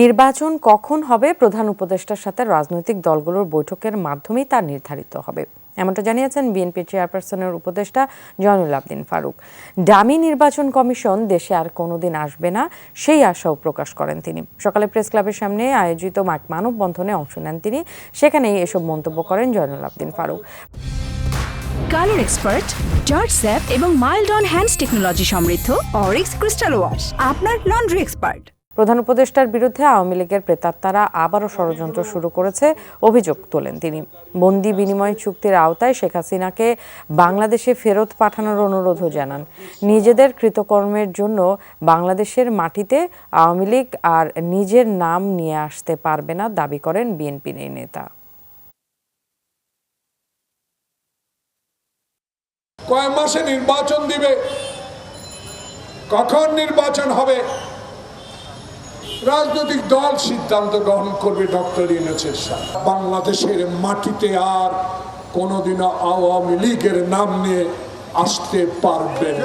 নির্বাচন কখন হবে? প্রধান উপদেষ্টার সাথে রাজনৈতিক দলগুলোর বৈঠকের মাধ্যমেই তা নির্ধারিত হবে। এমনটা জানিয়েছেন বিএনপি চেয়ারপারসনের উপদেষ্টা জয়নুল আবদিন ফারুক। ডামি নির্বাচন কমিশন দেশে আর কোনোদিন আসবে না, সেই আশাও প্রকাশ করেন তিনি। সকালে প্রেস ক্লাবের সামনে আয়োজিত মানববন্ধনে অংশ নেন তিনি। সেখানেই এসব মন্তব্য করেন জয়নুল আবদিন ফারুক। কালার এক্সপার্ট জর্জ স্যাপ এবং মাইল্ড অন হ্যান্ডস টেকনোলজি সমৃদ্ধ অরিক্স ক্রিস্টাল ওয়াশ, আপনার লন্ড্রি এক্সপার্ট। প্রধান উপদেষ্টার বিরুদ্ধে আওয়ামী লীগের প্রেতাত্মারা আবারও ষড়যন্ত্র শুরু করেছে, অভিযোগ তোলেন তিনি। বন্দি বিনিময় চুক্তির আওতায় শেখ হাসিনাকে বাংলাদেশে ফেরত পাঠানোর অনুরোধও জানান। নিজেদের কৃতকর্মের জন্য বাংলাদেশের মাটিতে আওয়ামী লীগ আর নিজের নাম নিয়ে আসতে পারবে না দাবি করেন বিএনপির এই নেতা। কয় মাসে নির্বাচন দিবে? কখন নির্বাচন হবে? রাজনৈতিক দল সিদ্ধান্ত গ্রহণ করবে ডক্টর ইউনুসের সাথে। বাংলাদেশের মাটিতে আর কোনোদিনও আওয়ামী লীগের নাম নিয়ে আসতে পারবে না।